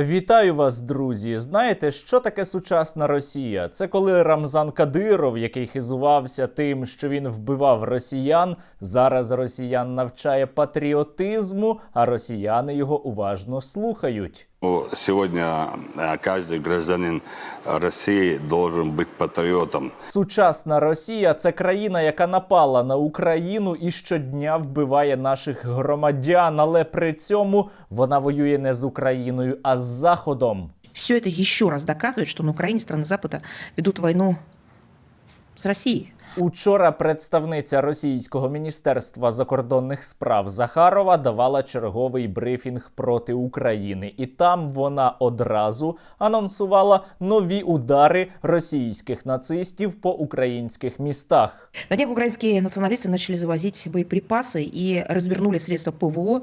Вітаю вас, друзі! Знаєте, що таке сучасна Росія? Це коли Рамзан Кадиров, який хизувався тим, що він вбивав росіян, зараз росіян навчає патріотизму, а росіяни його уважно слухають. Ну, Сегодня э, каждый гражданин России должен быть патриотом. Сучасна Росія це країна, яка напала на Україну і щодня вбиває наших громадян, але при цьому вона воює не з Україною, а з Заходом. Все это еще раз доказывает, что на Украине страны Запада ведут войну с Россией. Учора представниця російського міністерства закордонних справ Захарова давала черговий брифінг проти України, і там вона одразу анонсувала нові удари російських нацистів по українських містах. На днях украинские националисты начали завозить боеприпасы и развернули средства ПВО.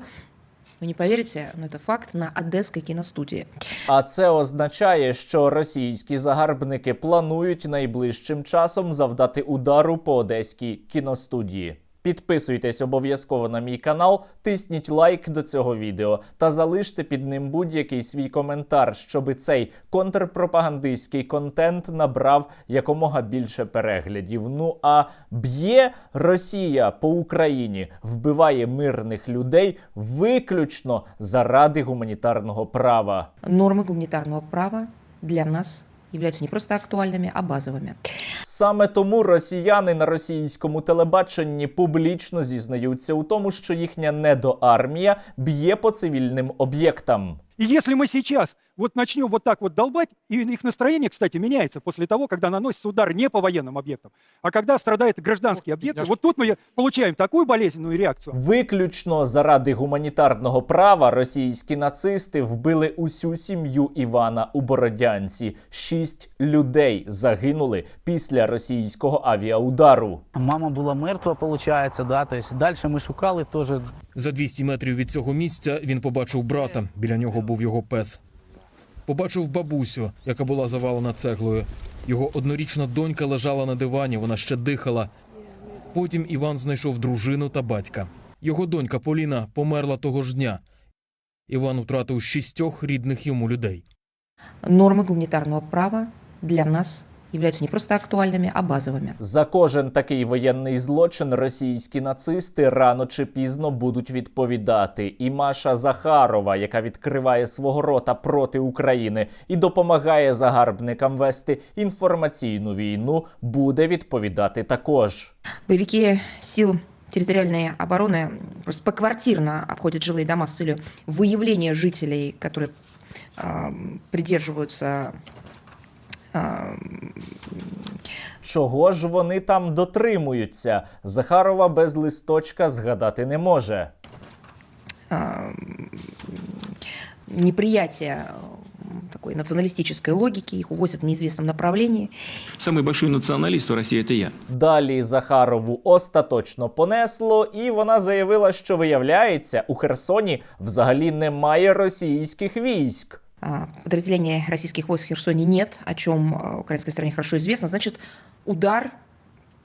Вы не поверите, но це факт на одеській кіностудії. А це означає, що російські загарбники планують найближчим часом завдати удару по одеській кіностудії. Підписуйтесь обов'язково на мій канал, тисніть лайк до цього відео та залиште під ним будь-який свій коментар, щоби цей контрпропагандистський контент набрав якомога більше переглядів. Ну а б'є Росія по Україні, вбиває мирних людей виключно заради гуманітарного права. Нормы гуманитарного права для нас являются не просто актуальными, а базовыми. Саме тому росіяни на російському телебаченні публічно зізнаються у тому, що їхня недоармія б'є по цивільним об'єктам. И если мы сейчас вот начнем вот так вот долбать, и их настроение, кстати, меняется после того, когда наносится удар не по военным объектам, а когда страдают гражданские объекты, вот тут мы получаем такую болезненную реакцию. Виключно заради гуманітарного права російські нацисти вбили усю сім'ю Івана у Бородянці. Шість людей загинули після російського авіаудару. Мама була мертва, виходить, да. Тобто далі ми шукали теж. За 200 метрів від цього місця він побачив брата. Біля нього був його пес. Побачив бабусю, яка була завалена цеглою. Його однорічна донька лежала на дивані, вона ще дихала. Потім Іван знайшов дружину та батька. Його донька Поліна померла того ж дня. Іван втратив шістьох рідних йому людей. Норми гуманітарного права для нас являются не просто актуальными, а базовыми. За кожен такий воєнний злочин російські нацисти рано чи пізно будуть відповідати. І Маша Захарова, яка відкриває свого рота проти України і допомагає загарбникам вести інформаційну війну, буде відповідати також. Боевики сил территориальной обороны просто поквартирно обходят жилые дома с целью выявления жителей, которые а, придерживаются а, Чого ж вони там дотримуються? Захарова без листочка згадати не може. м, такой националистической логики, их увозят в неизвестном направлении. Самый большой националист в России – это я. Далі Захарову остаточно понесло, і вона заявила, що виявляється, у Херсоні взагалі немає російських військ. Подразделения российских войск в Херсоне нет, о чем украинской стране хорошо известно. Значит, удар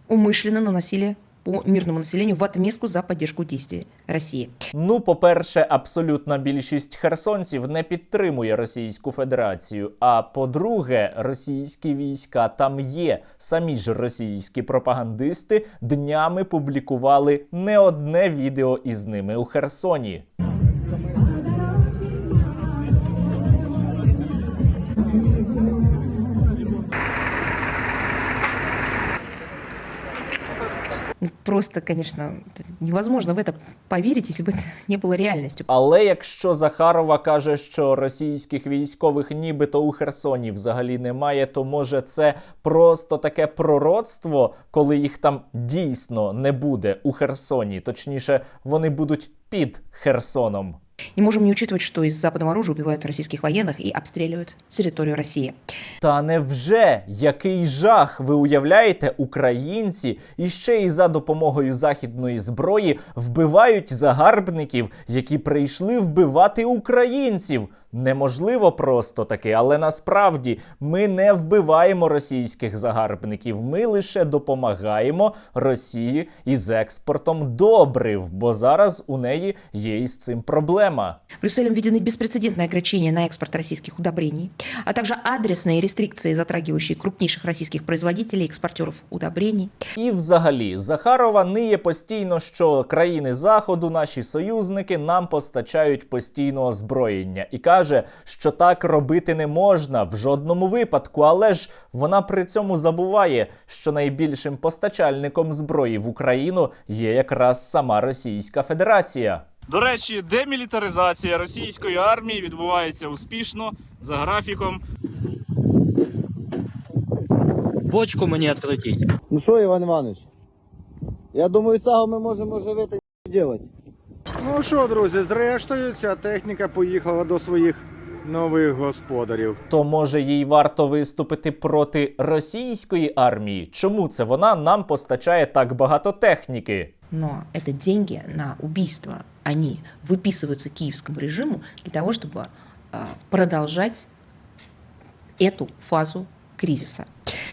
умышленно наносили по мирному населению в отместку за поддержку действий России. Ну, по-перше, абсолютна більшість херсонців не підтримує Російську Федерацію. А по-друге, російські війська там є. Самі ж російські пропагандисти днями публікували не одне відео із ними у Херсоні. Просто, конечно, это невозможно в это поверить, если бы это не было реальностью. Але якщо Захарова каже, що російських військових нібито у Херсоні взагалі немає, то може це просто таке пророцтво, коли їх там дійсно не буде у Херсоні, точніше, вони будуть під Херсоном. Не можем не учитывать, что из западного оружия убивают российских военных и обстреливают территорию России. Та невже який жах ви уявляєте, українці і ще й за допомогою західної зброї вбивають загарбників, які прийшли вбивати українців? неможливо просто таки, але насправді ми не вбиваємо російських загарбників. Ми лише допомагаємо Росії із експортом добрив, бо зараз у неї є із цим проблема. Брюсселем введены беспрецедентные ограничения на экспорт российских удобрений, а также адресные рестрикции, затрагивающие крупнейших российских производителей и экспортеров удобрений. І взагалі Захарова ниє постійно, що країни Заходу, наші союзники, нам постачають постійно озброєння, і каже, що так робити не можна в жодному випадку. Але ж вона при цьому забуває, що найбільшим постачальником зброї в Україну є якраз сама Російська Федерація. До речі, демілітаризація російської армії відбувається успішно за графіком. Бочку мені відкрутіть. Ну що, Іван Іванович? Я думаю, цього ми можемо живити робити. Ну що, друзі, зрештою, ця техніка поїхала до своїх нових господарів. То може їй варто виступити проти російської армії? Чому це вона нам постачає так багато техніки? Но это деньги на убийство. Они выписываются киевскому режиму для того, чтобы а, продолжать эту фазу кризиса.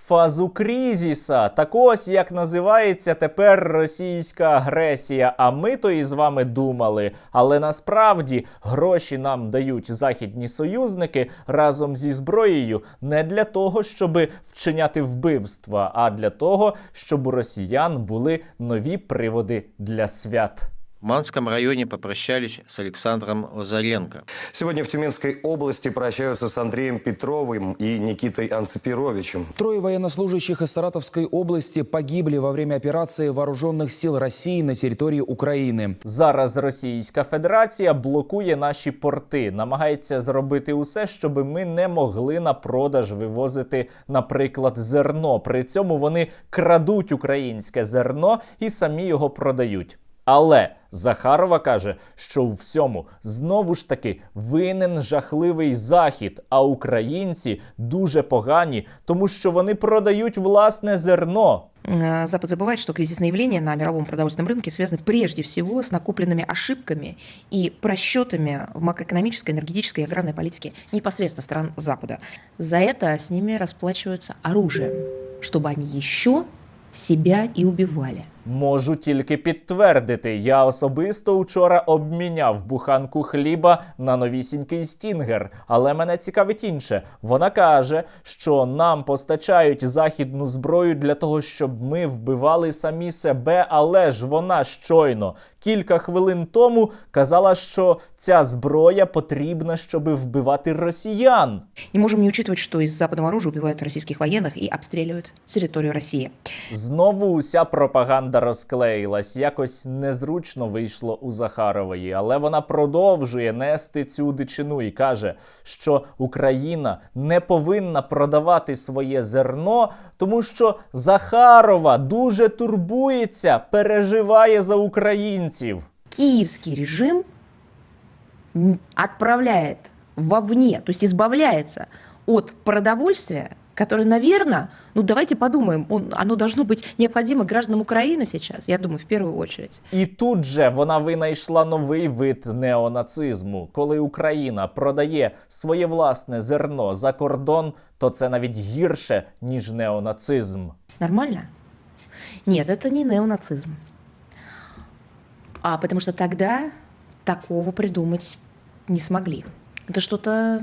фазу кризіса. Так ось як називається тепер російська агресія. А ми то і з вами думали. Але насправді гроші нам дають західні союзники разом зі зброєю не для того, щоб вчиняти вбивства, а для того, щоб у росіян були нові приводи для свят. В Манском районе попрощались с Александром Лазаренко. Сегодня в Тюменской области прощаются с Андреем Петровым и Никитой Анципировичем. Трое военнослужащих из Саратовской области погибли во время операции вооруженных сил России на территории Украины. Зараз Російська Федерація блокує наші порти, намагається зробити усе, щоб ми не могли на продаж вивозити, наприклад, зерно. При цьому вони крадуть українське зерно і самі його продають. Але Захарова каже, що у всьому знову ж таки винен жахливий захід, а українці дуже погані, тому що вони продають власне зерно. Э, Запад забывает, что кризисные явления на мировом продовольственном рынке связаны прежде всего с накопленными ошибками и просчетами в макроэкономической, энергетической и аграрной политике непосредственно стран Запада. За это с ними расплачиваются оружием, чтобы они еще себя и убивали. Можу тільки підтвердити, я особисто учора обміняв буханку хліба на новісінький стінгер. Але мене цікавить інше. Вона каже, що нам постачають західну зброю для того, щоб ми вбивали самі себе. Але ж вона щойно кілька хвилин тому казала, що ця зброя потрібна, щоб вбивати росіян. Не можем не учитывать, что из западного оружия убивают российских военных и обстреливают территорию России. Знову уся пропаганда розклеїлась. Якось незручно вийшло у Захарової, але вона продовжує нести цю дичину і каже, що Україна не повинна продавати своє зерно, тому що Захарова дуже турбується, переживає за українців. Киевский режим м, отправляет вовне, то есть избавляется от продовольствия, которое, наверное, ну давайте подумаем, он, оно должно быть необходимо гражданам Украины сейчас, я думаю, в первую очередь. І тут же вона винайшла новий вид неонацизму. Коли Україна продає своє власне зерно за кордон, то це навіть гірше, ніж неонацизм. Нормально? Нет, это не неонацизм. А потому что тогда такого придумать не смогли. Это что-то,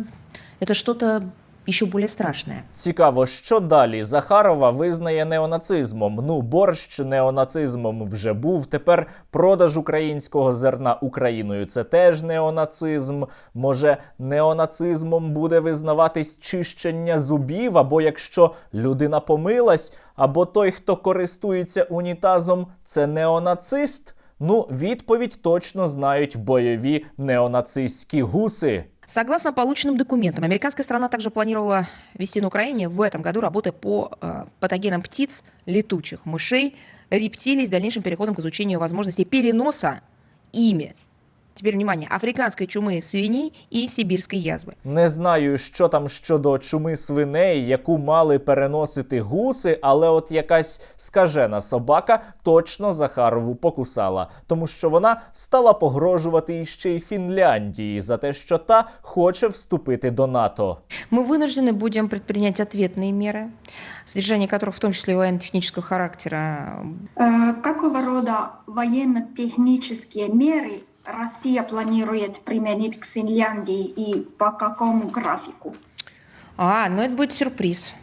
это что-то еще более страшное. Цікаво, що далі Захарова визнає неонацизмом. Ну, борщ неонацизмом вже був. Тепер продаж українського зерна Україною це теж неонацизм. Може, неонацизмом буде визнаватись чищення зубів, або якщо людина помилась, або той, хто користується унітазом, це неонацист. Ну, відповідь точно знають бойові неонацистські гуси. Согласно полученным документам, американская страна также планировала вести на Украине в этом году работы по э, патогенам птиц, летучих мышей, рептилий с дальнейшим переходом к изучению возможностей переноса ими теперь внимание, африканской чумы свиней и сибирской язвы. Не знаю, що там щодо чуми свиней, яку мали переносити гуси, але от якась скажена собака точно Захарову покусала, тому що вона стала погрожувати іще й Фінляндії за те, що та хоче вступити до НАТО. Мы вынуждены будем предпринять ответные меры, содержание которых в том числе и военно-технического характера Какого рода военно-технические меры Россия планирует применить к Финляндии и по какому графику? А, ну это будет сюрприз.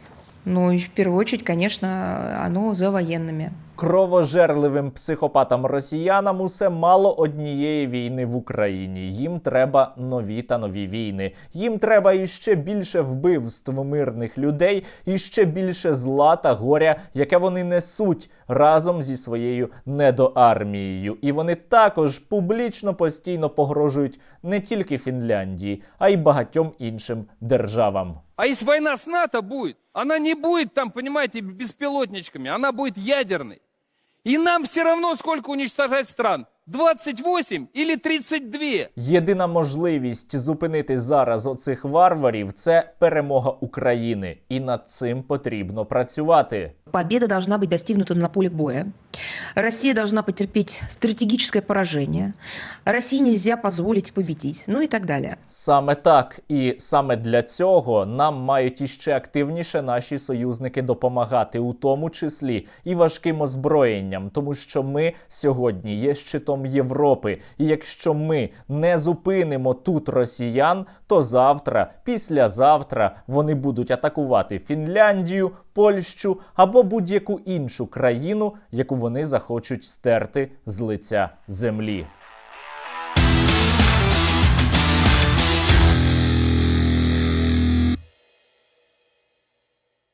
Ну и в первую очередь, конечно, оно за военными. Кровожерливим психопатам росіянам усе мало однієї війни в Україні. Їм треба нові та нові війни. Їм треба іще більше вбивств мирних людей, і ще більше зла та горя, яке вони несуть разом зі своєю недоармією. І вони також публічно постійно погрожують не тільки Фінляндії, а й багатьом іншим державам. А если война с НАТО будет, она не будет там, понимаете, беспилотничками, она будет ядерной. И нам все равно, сколько уничтожать стран. 28 или 32. Єдина можливість зупинити зараз оцих варварів це перемога України, і над цим потрібно працювати. Победа должна быть достигнута на поле боя. Россия должна потерпеть стратегическое поражение. России нельзя позволить победить. Ну и так далее. Саме так, і саме для цього нам мають іще активніше наші союзники допомагати, у тому числі і важким озброєнням, тому що ми сьогодні є щитом Європи. І якщо ми не зупинимо тут росіян, то завтра, післязавтра вони будуть атакувати Фінляндію, Польщу або будь-яку іншу країну, яку вони захочуть стерти з лиця землі.